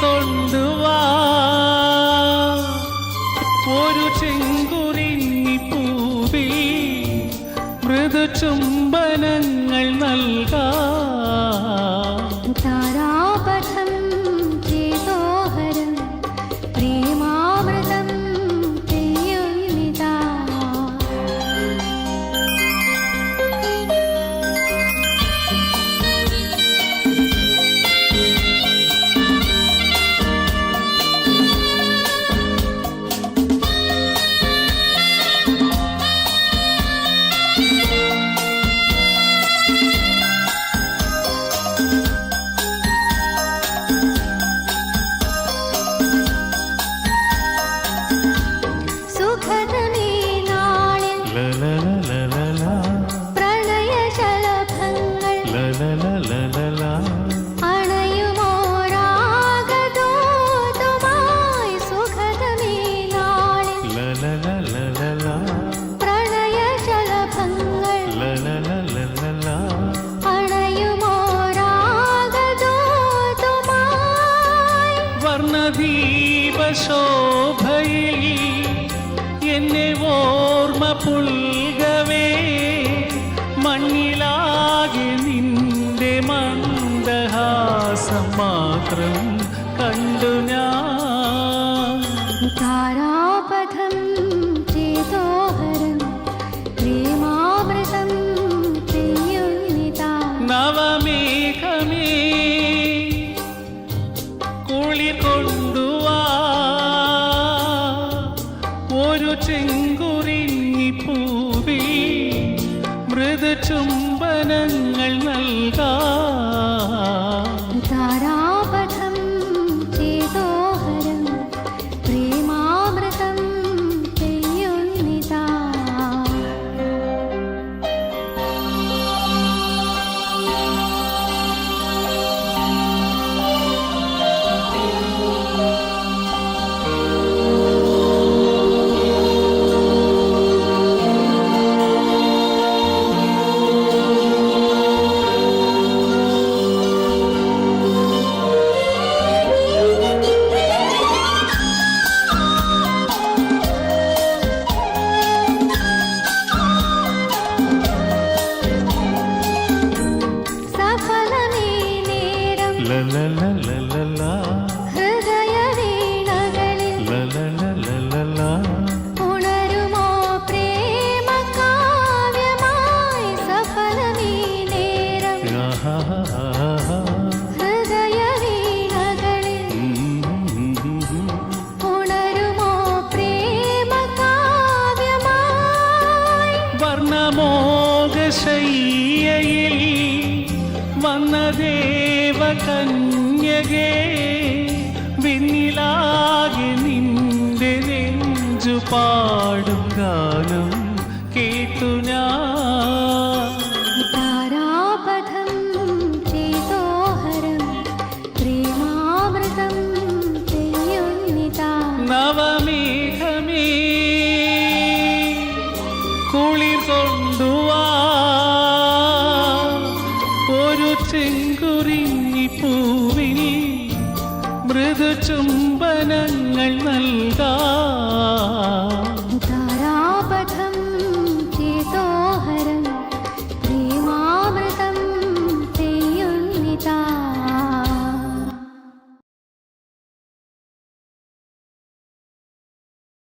കൊണ്ടുവാ. ഒരു ചെങ്കുറിഞ്ഞി പൂവിൽ മൃദു ചുംബനങ്ങൾ നൽകാം. ശോഭയിൽ എന്നെ ഓർമ്മ പുൽകവേ. മണ്ണിലാകെ നിന്റെ മന്ദഹാസം മാത്രം കണ്ടു ഞാൻ. താരാപഥം ഒരു ചെങ്കുറിഞ്ഞി പൂവി മൃദു വർണമോകശയ്യയിൽ വന്ന ദേവകന്യകേ വിണ്ണിലാകെ നിന്റെ നെഞ്ചു പാടും ഗാനം കേട്ടു ഞാൻ. താരാപഥം ചേതോഹരം പ്രേമാമൃതം പെയ്യുന്നിതാ നവമേഘമേ കുളിർ കൊണ്ടുവാ. ഒരു ചെങ്കുറിഞ്ഞി മൃദു ചുംബനങ്ങൾ നൽകാം